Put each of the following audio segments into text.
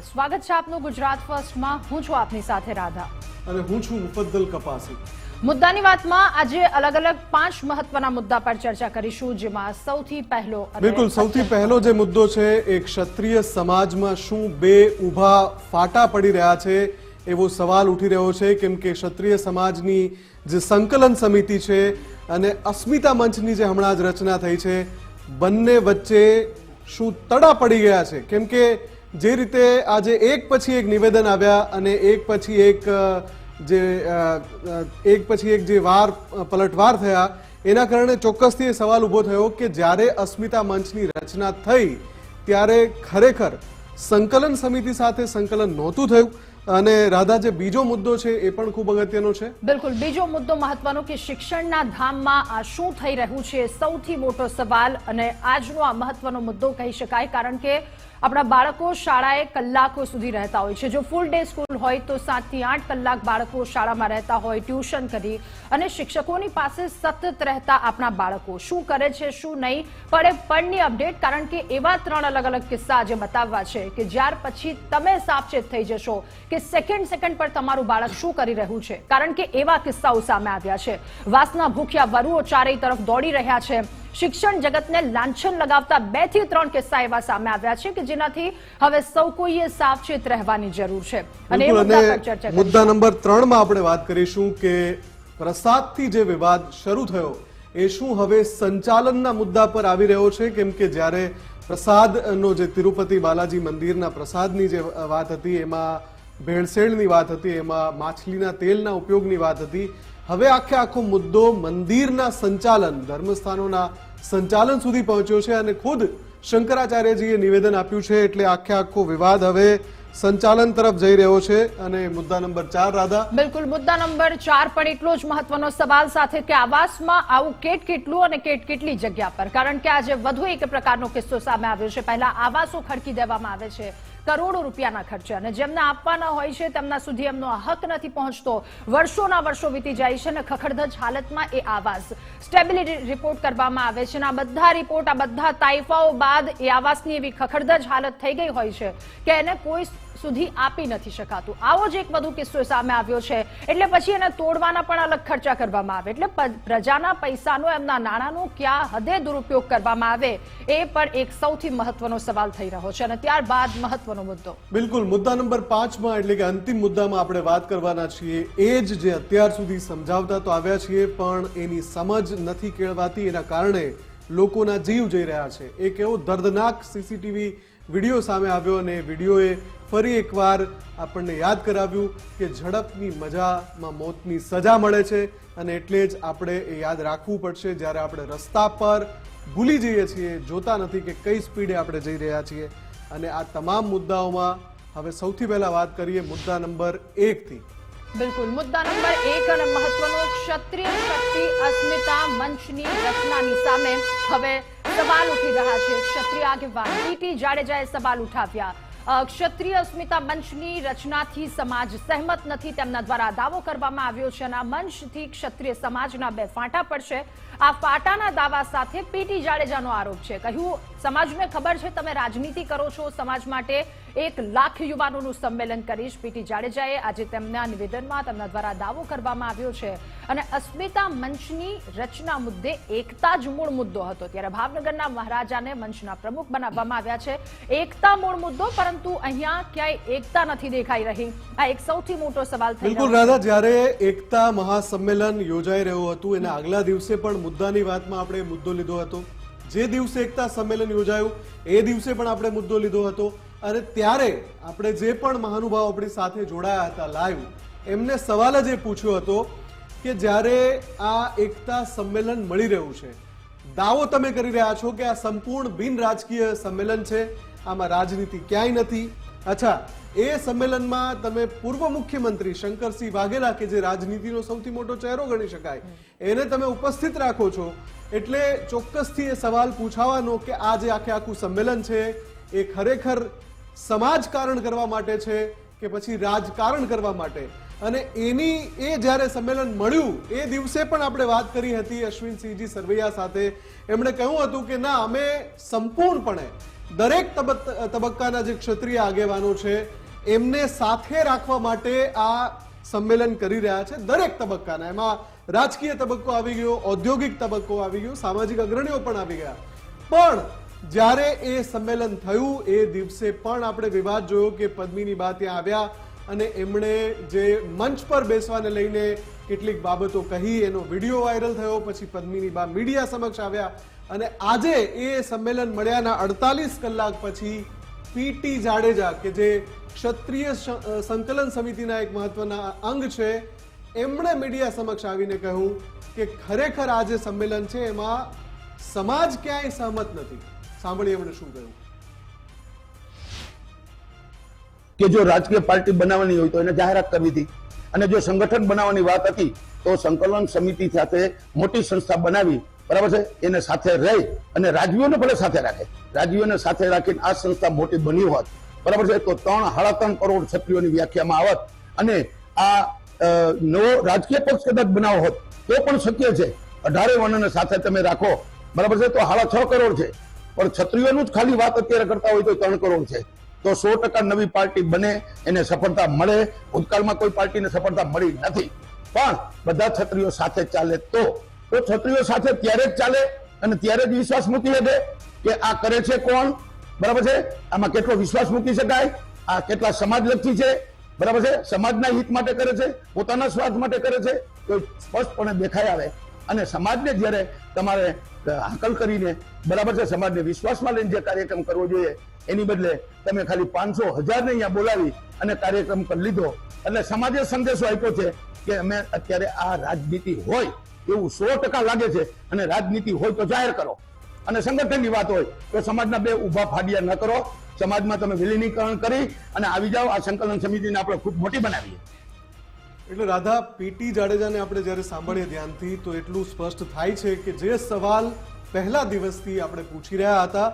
સ્વાગત છે આપનું ગુજરાત ફર્સ્ટમાં. હું છું આપની સાથે રાધા. અને હું છું મુફદ્દલ કપાસી. મુદ્દાની વાતમાં આજે અલગ અલગ પાંચ મહત્વના મુદ્દા પર ચર્ચા કરીશું જેમાં સૌથી પહેલો બિલકુલ સૌથી પહેલો જે મુદ્દો છે એ ક્ષત્રિય સમાજમાં શું બે ઊભા ફાટા પડી રહ્યા છે એવો સવાલ ઉઠી રહ્યો છે કેમ કે ક્ષત્રિય સમાજની જે સંકલન સમિતિ છે અને અસ્મિતા મંચની જે હમણાં જ રચના થઈ છે બંને વચ્ચે શું તડા પડી ગયા છે? કેમ કે જે રીતે આજે એક પછી એક નિવેદન આવ્યા અને એક પછી એક જે એક પછી એક જે વાર પલટવાર થયા, એના કારણે ચોક્કસથી એ સવાલ ઊભો થયો કે જ્યારે અસ્મિતા મંચની રચના થઈ, ત્યારે ખરેખર સંકલન સમિતિ સાથે સંકલન નહોતું થયું અને રાધા, જે બીજો મુદ્દો છે એ પણ ખૂબ અગત્યનો છે. બિલકુલ. બીજો મુદ્દો મહત્વનો કે શિક્ષણના ધામમાં આ શું થઈ રહ્યું છે સૌથી મોટો સવાલ અને આજનો આ મહત્વનો મુદ્દો કહી શકાય, કારણ કે આપણા બાળકો શાળાએ કલાકો સુધી રહેતા હોય છે. જો ફૂલ ડે સ્કૂલ હોય તો સાતથી આઠ કલાક બાળકો શાળામાં રહેતા હોય, ટ્યુશન કરી અને શિક્ષકોની પાસે સતત રહેતા આપણા બાળકો. શું કરે છે, શું નહીં, પડે પણની અપડેટ કારણ કે એવા ત્રણ અલગ અલગ કિસ્સા આજે બતાવવા છે કે જ્યાર પછી તમે સાવચેત થઈ જશો કે સેકન્ડ સેકન્ડ પર તમારું બાળક શું કરી રહ્યું છે. કારણ કે એવા કિસ્સાઓ સામે આવ્યા છે. વાસના ભૂખ્યા વરુઓ ચારેય તરફ દોડી રહ્યા છે. શિક્ષણ જગતને લાંછન લગાવતા બેથી ત્રણ કિસ્સા એવા સામે આવ્યા છે કે જેનાથી હવે સૌ કોઈએ સાવચેત રહેવાની જરૂર છે. અને મુદ્દા નંબર ત્રણ ત્રણમાં આપણે વાત કરીશું કે પ્રસાદથી જે વિવાદ શરૂ થયો એ શું હવે સંચાલનના મુદ્દા પર આવી રહ્યો છે? કેમ કે જ્યારે પ્રસાદનો જે તિરુપતિ બાલાજી મંદિરના પ્રસાદની જે વાત હતી એમાં ભેળસેળની વાત હતી એમાં માછલીના તેલના ઉપયોગની વાત હતી હવે આખે આખો મુદ્દો મંદિરના સંચાલન, ધર્મસ્થાનોના સંચાલન સુધી પહોંચ્યો છે અને ખુદ શંકરાચાર્યજીએ નિવેદન આપ્યું છે એટલે આખે આખો વિવાદ હવે સંચાલન તરફ જઈ રહ્યો છે અને મુદ્દા નંબર ચાર, રાધા. બિલકુલ, મુદ્દા નંબર ચાર પણ એટલો જ મહત્વનો સવાલ સાથે કે આવાસમાં આવું કેટ કેટલું અને કેટ કેટલી જગ્યા પર? કારણ કે આજે વધુ એક પ્રકારનો કિસ્સો સામે આવ્યો છે. પહેલા આવાસો ખડકી દેવામાં આવે છે. કરોડો રૂપિયાના ખર્ચે અને જેમને આપવાના હોય છે તેમના સુધી એમનો હક નથી પહોંચતો. વર્ષોના વર્ષો વીતી જાય છે અને ખખડધજ હાલતમાં એ આવાસ. સ્ટેબિલિટી રિપોર્ટ કરવામાં આવે છે અને આ બધા રિપોર્ટ આ બધા તાઇફાઓ બાદ એ આવાસની એવી ખખડધજ હાલત થઈ ગઈ હોય છે કે એને કોઈ સુધી આપી નથી શકાતું. આવો જ એક વધુ કિસ્સો સામે આવ્યો છે. એટલે પછી એને તોડવાના પણ અલગ ખર્ચા કરવામાં આવે. એટલે પ્રજાના પૈસાનો એમના નાણાંનો ક્યાં હદે દુરુપયોગ કરવામાં આવે એ પણ એક સૌથી મહત્વનો સવાલ થઈ રહ્યો છે. અને ત્યારબાદ મહત્વનો મુદ્દો. બિલકુલ. મુદ્દા નંબર પાંચમાં, એટલે કે અંતિમ મુદ્દામાં આપણે વાત કરવાના છીએ. એ જ જે અત્યાર સુધી સમજાવતા તો આવ્યા છીએ, પણ એની સમજ નથી કેળવાતી. એના કારણે લોકોના જીવ જઈ રહ્યા છે. એક એવો દર્દનાક સીસીટીવી વીડિયો સામે આવ્યો અને વિડીયોએ ફરી એકવાર આપણને યાદ કરાવ્યું કે ઝડપની મજામાં મોતની સજા મળે છે અને એટલે જ આપણે એ યાદ રાખવું પડશે. જ્યારે આપણે રસ્તા પર ભૂલી જઈએ છીએ, જોતા નથી કે કઈ સ્પીડે આપણે જઈ રહ્યા છીએ. અને આ તમામ મુદ્દાઓમાં હવે સૌથી પહેલા વાત કરીએ મુદ્દા નંબર એકથી બિલકુલ. મુદ્દા નંબર એક અને મહત્વનો ક્ષત્રિય શક્તિ અસ્મિતા મંચની રચનાની સામે હવે સવાલ ઉઠી રહ્યા છે. ક્ષત્રિય આગેવાન ટીટી જાડેજાએ સવાલ ઉઠાવ્યા. ક્ષત્રિય અસ્મિતા મંચની રચનાથી સમાજ સહેમત નથી. તેમના દ્વારા દાવો કરવામાં આવ્યો છે અને આ મંચથી ક્ષત્રિય સમાજના બે ફાંટા પડશે. આ ફાટાના દાવા સાથે પીટી જાડેજાનો આરોપ છે. કહ્યું, સમાજને ખબર છે તમે રાજનીતિ કરો છો. સમાજ માટે એક લાખ યુવાનોનું સંમેલન કરીશ. પીટી જાડેજાએ આજે તેમના નિવેદનમાં તેમના દ્વારા દાવો કરવામાં આવ્યો છે. અને અસ્મિતા મંચની રચના મુદ્દે એકતા જ મૂળ મુદ્દો હતો. ત્યારે ભાવનગરના મહારાજાને મંચના પ્રમુખ બનાવવામાં આવ્યા છે. એકતા મૂળ મુદ્દો પરંતુ અહીંયા ક્યાંય એકતા નથી દેખાઈ રહી. આ એક સૌથી મોટો સવાલ થઈ બિલકુલ રાધા જ્યારે એકતા મહાસંમેલન યોજાઈ રહ્યું હતું એના આગલા દિવસે પણ મુદ્દાની વાતમાં આપણે મુદ્દો લીધો હતો. જે દિવસે એકતા સંમેલન યોજાયું એ દિવસે પણ આપણે મુદ્દો લીધો હતો. અને ત્યારે આપણે જે પણ મહાનુભાવ આપણી સાથે જોડાયા હતા લાઈવ એમને સવાલ જ એ પૂછ્યો હતો કે જ્યારે આ એકતા સંમેલન મળી રહ્યું છે. દાવો તમે કરી રહ્યા છો કે આ સંપૂર્ણ બિન રાજકીય સંમેલન છે. આમાં રાજનીતિ ક્યાંય નથી. અચ્છા, એ સંમેલનમાં તમે પૂર્વ મુખ્યમંત્રી શંકરસિંહ વાઘેલા કે જે રાજનીતિનો સૌથી મોટો ચહેરો ગણી શકાય, એને તમે ઉપસ્થિત રાખો છો. એટલે ચોક્કસથી એ સવાલ પૂછાવાનો કે આ જે આખે આખું સંમેલન છે, એ ખરેખર સમાજ કારણ કરવા માટે છે કે પછી રાજકારણ કરવા માટે? અને એની એ જ્યારે સંમેલન મળ્યું, એ દિવસે પણ આપણે વાત કરી હતી અશ્વિનસિંહજી સરવૈયા સાથે. એમણે કહ્યું હતું કે, ના, અમે સંપૂર્ણપણે દરેક તબક્કાના જે ક્ષત્રિય આગેવાનો છે, એમને સાથે રાખવા માટે આ સંમેલન કરી રહ્યા છે દરેક તબક્કાના. એમાં રાજકીય તબક્કો આવી ગયો, ઔદ્યોગિક તબક્કો આવી ગયો, સામાજિક અગ્રણીઓ પણ આવી ગયા. પણ જ્યારે એ સંમેલન થયું, એ દિવસે પણ આપણે વિવાદ જોયો કે પદ્મિની બા ત્યાં આવ્યા અને એમણે જે મંચ પર બેસવાને લઈને કેટલીક બાબતો કહી, એનો વીડિયો વાયરલ થયો, પછી પદ્મિની બા મીડિયા સમક્ષ આવ્યા અને આજે એ સંમેલન મળ્યાના અડતાલીસ કલાક પછી પીટી જાડેજા, કે જે ક્ષત્રિય સંકલન સમિતિના એક મહત્વના અંગ છે, એમણે મીડિયા સમક્ષ આવીને કહ્યું કે ખરેખર આ જે સંમેલન છે, એમાં સમાજ ક્યાંય સહમત નથી. સાંભળીએ એમણે શું કહ્યું. કે જો રાજકીય પાર્ટી બનાવવાની હોય તો એને જાહેરાત કરવી હતી અને જો સંગઠન બનાવવાની વાત હતી, તો સંકલન સમિતિ સાથે મોટી સંસ્થા બનાવી, બરાબર છે? એને સાથે રહી અને રાજવીઓને ભલે સાથે રાખે. રાજવીઓને સાથે રાખીને આ સંસ્થા મોટી બની હોત. બરાબર છે? તો ત્રણ સાડા ત્રણ કરોડ ક્ષત્રિયોની વ્યાખ્યામાં આવત. અને આ નવો રાજકીય પક્ષ કદાચ બનાવો હોત, તો પણ શક્ય છે. અઢારે વર્ણને સાથે તમે રાખો. બરાબર છે? તો સાડા છ કરોડ છે. પણ ક્ષત્રિયોનું જ ખાલી વાત અત્યારે કરતા હોય તો ત્રણ કરોડ છે. તો સો ટકા નવી પાર્ટી બને, એને સફળતા મળે. ભૂતકાળમાં કોઈ પાર્ટીને સફળતા મળી નથી. પણ બધા છત્રીઓ સાથે ચાલે તો. તો છત્રીઓ સાથે ત્યારે જ ચાલે અને ત્યારે જ વિશ્વાસ મૂકી શકે કે આ કરે છે કોણ? બરાબર છે? આમાં કેટલો વિશ્વાસ મૂકી શકાય? આ કેટલા સમાજલક્ષી છે? બરાબર છે? સમાજના હિત માટે કરે છે? પોતાના સ્વાર્થ માટે કરે છે? તો સ્પષ્ટપણે દેખાઈ આવે. અને સમાજને જ્યારે તમારે હાકલ કરીને બરાબર છે, સમાજને વિશ્વાસમાં લઈને જે કાર્યક્રમ કરવો જોઈએ, એની બદલે તમે ખાલી પાંચસો હજારને અહીંયા બોલાવી અને કાર્યક્રમ કરી લીધો. એટલે સમાજે સંદેશો આપ્યો છે કે અમે અત્યારે આ રાજનીતિ હોય એવું સો ટકા લાગે છે અને રાજનીતિ હોય તો જાહેર કરો. અને સંગઠનની વાત હોય તો સમાજના બે ઊભા ફાડિયા ન કરો. સમાજમાં તમે વિલીનીકરણ કરી અને આવી જાઓ, આ સંકલન સમિતિને આપણે ખૂબ મોટી બનાવીએ. એટલે રાધા પીટી જાડેજાને આપણે જ્યારે સાંભળીએ ધ્યાનથી, તો એટલું સ્પષ્ટ થાય છે કે જે સવાલ પહેલા દિવસથી આપણે પૂછી રહ્યા હતા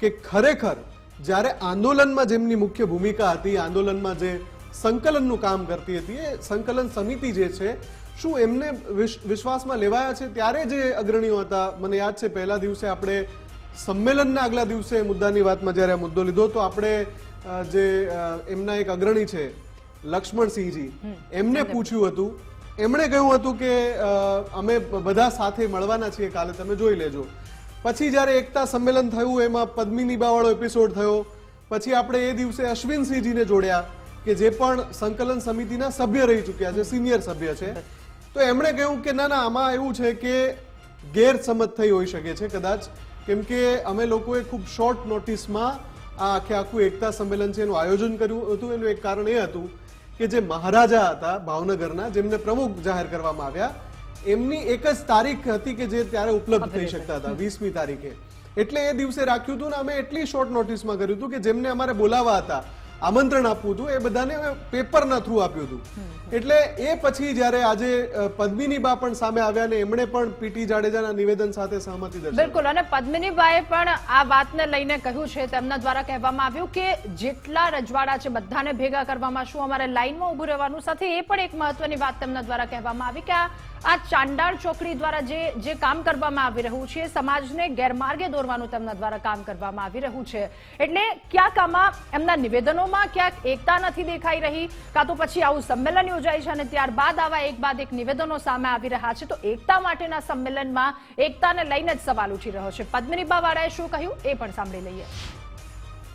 કે ખરેખર જ્યારે આંદોલનમાં જેમની મુખ્ય ભૂમિકા હતી, આંદોલનમાં જે સંકલનનું કામ કરતી હતી, એ સંકલન સમિતિ જે છે, શું એમને વિશ- વિશ્વાસમાં લેવાયા છે? ત્યારે જે અગ્રણીઓ હતા, મને યાદ છે, પહેલા દિવસે આપણે સંમેલનના આગલા દિવસે મુદ્દાની વાતમાં જ્યારે મુદ્દો લીધો, તો આપણે જે એમના એક અગ્રણી છે લક્ષ્મણસિંહજી એમને પૂછ્યું હતું. એમણે કહ્યું હતું કે અમે બધા સાથે મળવાના છીએ કાલે તમે જોઈ લેજો. પછી જ્યારે એકતા સંમેલન થયું એમાં પદ્મિની બાવાળો એપિસોડ થયો. પછી આપણે એ દિવસે અશ્વિનસિંહજીને જોડ્યા કે જે પણ સંકલન સમિતિના સભ્ય રહી ચૂક્યા છે સિનિયર સભ્ય છે. તો એમણે કહ્યું કે ના ના આમાં એવું છે કે ગેરસમજ થઈ હોઈ શકે છે કદાચ. કેમ કે અમે લોકોએ ખૂબ શોર્ટ નોટિસમાં આ આખે આખું એકતા સંમેલન છે એનું આયોજન કર્યું હતું. એનું એક કારણ એ હતું કે જે મહારાજા હતા ભાવનગરના જેમને પ્રમુખ જાહેર કરવામાં આવ્યા એમની એક જ તારીખ હતી કે જે ત્યારે ઉપલબ્ધ થઈ શકતા હતા વીસમી તારીખે. એટલે એ દિવસે રાખ્યું હતું ને અમે એટલી શોર્ટ નોટિસમાં કર્યું હતું કે જેમને અમારે બોલાવવા હતા આમંત્રણ આપવું હતું. એ બધાને પેપરના થ્રુ આપ્યું હતું. એટલે એ પછી જ્યારે આજે પદ્મિની બા પણ સામે આવ્યા ને એમણે પણ પીટી જાડેજાના નિવેદન સાથે સહમતિ દર્શાવી. બિલકુલ. અને પદ્મિનીબાએ પણ આ વાતને લઈને કહ્યું છે. તેમના દ્વારા કહેવામાં આવ્યું કે જેટલા રજવાડા છે બધાને ભેગા કરવામાં શું અમારે લાઈનમાં ઊભું રહેવાનું? સાથે એ પણ એક મહત્વની વાત તેમના દ્વારા કહેવામાં આવી કે આ ચાંડાળ ચોકડી દ્વારા જે જે કામ કરવામાં આવી રહ્યું છે, સમાજને ગેરમાર્ગે દોરવાનું તેમના દ્વારા કામ કરવામાં આવી રહ્યું છે. એટલે ક્યાંક આમાં એમના નિવેદનોમાં ક્યાંક એકતા નથી દેખાઈ રહી, કાં તો પછી આવું સંમેલન યોજાય છે અને ત્યારબાદ આવા એક બાદ એક નિવેદનો સામે આવી રહ્યા છે. તો એકતા માટેના સંમેલનમાં એકતાને લઈને જ સવાલ ઉઠી રહ્યો છે. પદ્મિની વાળાએ શું કહ્યું એ પણ સાંભળી લઈએ.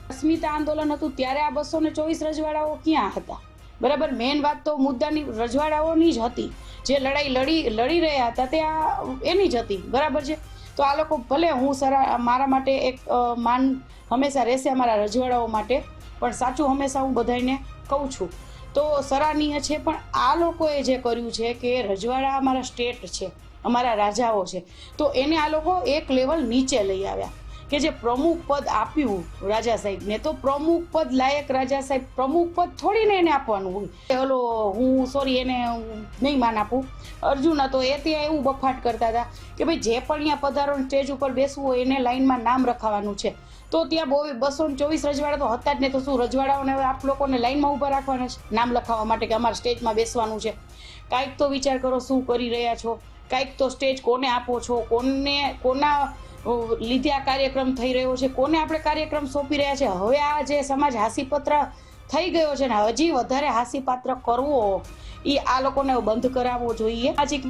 અસ્મિતા આંદોલન હતું ત્યારે આ બસો ચોવીસ રજવાડાઓ ક્યાં હતા? બરાબર, મેન વાત તો મુદ્દાની રજવાડાઓની જ હતી. જે લડાઈ લડી લડી રહ્યા હતા તે આ એની જ હતી. બરાબર છે? તો આ લોકો ભલે હું સરા, મારા માટે એક માન હંમેશા રહેશે અમારા રજવાડાઓ માટે પણ સાચું હંમેશા હું બધાને કહું છું. તો સરાહનીય છે, પણ આ લોકોએ જે કર્યું છે કે રજવાડા અમારા સ્ટેટ છે, અમારા રાજાઓ છે, તો એને આ લોકો એક લેવલ નીચે લઈ આવ્યા કે જે પ્રમુખ પદ આપ્યું રાજા સાહેબને. તો પ્રમુખ પદ લાયક રાજા સાહેબ પ્રમુખ પદ થોડીને એને આપવાનું હોય. ઓલો હું સોરી, એને નહીં માન આપું. અર્જુન હતો, એ ત્યાં એવું બફાટ કરતા હતા કે ભાઈ, જે પણ અહીંયા પધારો સ્ટેજ ઉપર બેસવું હોય, એને લાઈનમાં નામ રખાવાનું છે. તો ત્યાં બહુ બસો ચોવીસ રજવાડા તો હતા જ નહીં. તો શું રજવાડાઓને આપ લોકોને લાઈનમાં ઊભા રાખવાના છે? નામ લખાવવા માટે કે અમારે સ્ટેજમાં બેસવાનું છે. કાંઈક તો વિચાર કરો શું કરી રહ્યા છો? કાંઈક તો સ્ટેજ કોને આપો છો? કોને, કોના લીધે આ કાર્યક્રમ થઈ રહ્યો છે? કોને આપણે કાર્યક્રમ સોંપી રહ્યા છે? હવે આ જે સમાજ હાસીપત્ર થઈ ગયો છે ને, હજી વધારે હાસ્યપાત્ર કરવો એ આ લોકોને બંધ કરાવવો જોઈએ. સામાજિક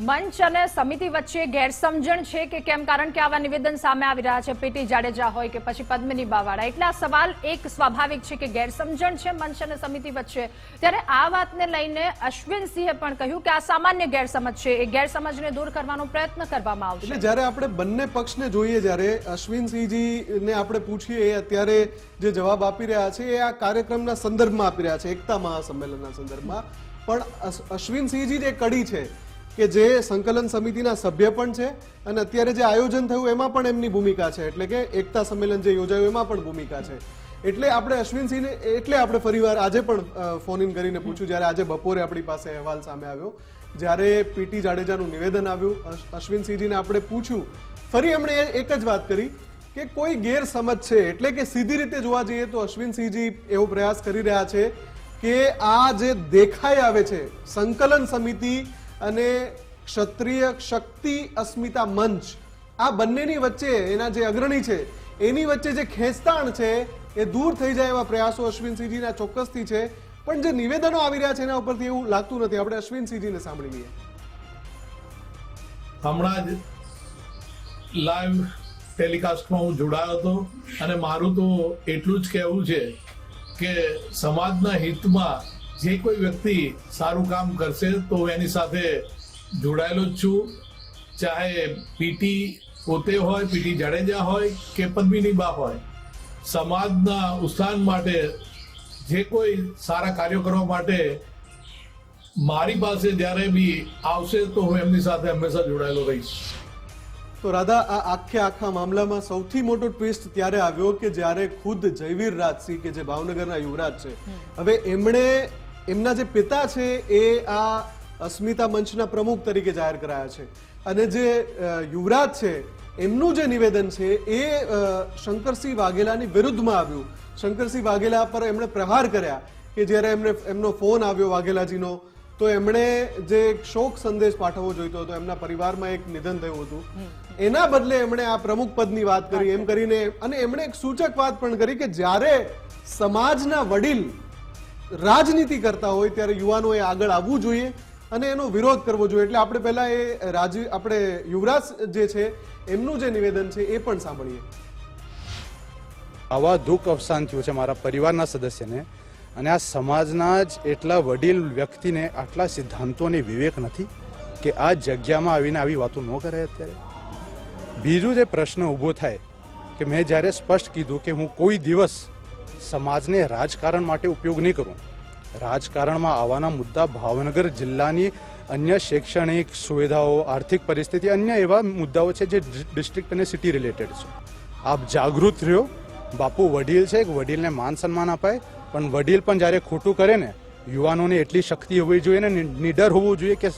મંચ અને સમિતિ વચ્ચે ગેરસમજણ છે કે કેમ? કારણ કે આવા નિવેદન સામે આવી રહ્યા છે. પીટી જાડેજા હોય કે પછી પદ્મિની બાવાળા એટલે આ સવાલ એક સ્વાભાવિક છે કે ગેરસમજણ છે મંચ અને સમિતિ વચ્ચે. ત્યારે આ વાતને લઈને અશ્વિન સિંહે પણ કહ્યું કે આ સામાન્ય ગેરસમજ છે. એ ગેરસમજને દૂર કરવાનો પ્રયત્ન કરવામાં આવશે. એટલે જ્યારે આપણે બંને પક્ષને જોઈએ, જ્યારે અશ્વિનસિંહજીને આપણે પૂછીએ, એ અત્યારે જે જવાબ આપી રહ્યા છે, એ આ કાર્યક્રમના સંદર્ભમાં આપી રહ્યા છે. એકતા મહાસંમેલનના સંદર્ભમાં. પણ અશ્વિન અશ્વિનસિંહજી જે કડી છે. કે જે સંકલન સમિતિના સભ્ય પણ છે અને અત્યારે જે આયોજન થયું એમાં પણ એમની ભૂમિકા છે. એટલે કે એકતા સંમેલન જે યોજાયું એમાં પણ ભૂમિકા છે. એટલે આપણે અશ્વિનસિંહને, એટલે આપણે ફરીવાર આજે પણ ફોન ઇન કરીને પૂછ્યું, જ્યારે આજે બપોરે આપણી પાસે અહેવાલ સામે આવ્યો. જ્યારે પીટી જાડેજાનું નિવેદન આવ્યું, અશ- અશ્વિનસિંહજીને આપણે પૂછ્યું. ફરી એમણે એક જ વાત કરી કે કોઈ ગેરસમજ છે, એટલે કે સીધી રીતે જોવા જઈએ તો અશ્વિનસિંહજી એવો પ્રયાસ કરી રહ્યા છે કે આ જે દેખાઈ આવે છે, સંકલન સમિતિ અને ક્ષત્રિય શક્તિ અસ્મિતા મંચ. આ બંનેની વચ્ચે એના જે અગ્રણી છે, એની વચ્ચે જે ખેંચતાણ છે, એ દૂર થઈ જાય એવા પ્રયાસો અશ્વિનસિંહજીના ચોક્કસથી છે. પણ જે નિવેદનો આવી રહ્યા છે એના ઉપરથી એવું લાગતું નથી. આપણે અશ્વિનસિંહજીને સાંભળી લઈએ હમણાં જ લાઈવ ટેલિકાસ્ટમાં હું જોડાયો હતો અને મારું તો એટલું જ કહેવું છે કે સમાજના હિતમાં જે કોઈ વ્યક્તિ સારું કામ કરશે તો હું એની સાથે જોડાયેલો જ છું. ચાહે પીટી પોતે હોય પીટી જાડેજા હોય કે પદ્મિની બા હોય સમાજના ઉત્થાન માટે જે કોઈ સારા કાર્યો કરવા માટે મારી પાસે જ્યારે બી આવશે તો હું એમની સાથે હંમેશા જોડાયેલો રહીશ. તો રાધા આ આખે આખા મામલામાં સૌથી મોટો ટ્વિસ્ટ ત્યારે આવ્યો કે જ્યારે ખુદ જયવીર રાજસિંહ કે જે ભાવનગરના યુવરાજ છે હવે એમણે એમના જે પિતા છે એ આ અસ્મિતા મંચના પ્રમુખ તરીકે જાહેર કરાયા છે. અને જે યુવરાજ છે એમનું જે નિવેદન છે એ શંકરસિંહ વાઘેલાની વિરુદ્ધમાં આવ્યું. શંકરસિંહ વાઘેલા પર એમણે પ્રહાર કર્યા કે જ્યારે એમને એમનો ફોન આવ્યો વાઘેલાજીનો તો એમણે જે એક શોક સંદેશ પાઠવવો જોઈતો હતો એમના પરિવારમાં એક નિધન થયું હતું. એના બદલે એમણે આ પ્રમુખ પદની વાત કરી એમ કરીને અને એમણે એક સૂચક વાત પણ કરી કે જ્યારે સમાજના વડીલ રાજનીતિ કરતા હોય ત્યારે યુવાનોએ આગળ આવવું જોઈએ અને એનો વિરોધ કરવો જોઈએ. એટલે આપણે પહેલા એ રાજી આપણે યુવરાજ જે છે, એમનું જે નિવેદન છે એ પણ સાંભળીએ. આવા દુઃખ અવસાન થયું છે મારા પરિવારના સદસ્યને અને આ સમાજના જ એટલા વડીલ વ્યક્તિને આટલા સિદ્ધાંતોની વિવેક નથી કે આ જગ્યામાં આવીને આવી વાતો ન કરે અત્યારે. બીજું જે પ્રશ્ન ઊભો થાય કે મેં જ્યારે સ્પષ્ટ કીધું કે હું કોઈ દિવસ સમાજને રાજકારણ માટે ઉપયોગ નહીં કરું. રાજકારણમાં આવવાના મુદ્દા ભાવનગર જિલ્લાની અન્ય શૈક્ષણિક સુવિધાઓ, આર્થિક પરિસ્થિતિ, અન્ય એવા મુદ્દાઓ છે જે ડિસ્ટ્રિક્ટ અને સિટી રિલેટેડ છે. આપ જાગૃત રહ્યો. બાપુ વડીલ છે, એક વડીલને માન સન્માન અપાય, પણ વડીલ પણ જ્યારે ખોટું કરે ને, યુવાનોને એટલી શક્તિ હોવી જોઈએ ને નિડર હોવું જોઈએ કે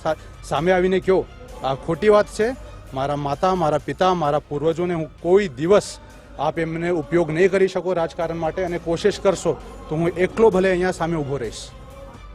સામે આવીને કહો આ ખોટી વાત છે. મારા માતા, મારા પિતા, મારા પૂર્વજોને હું કોઈ દિવસ આપ એમને ઉપયોગ નહીં કરી શકો રાજકારણ માટે અને કોશિશ કરશો તો હું એકલો ભલે અહીંયા સામે ઊભો રહીશ.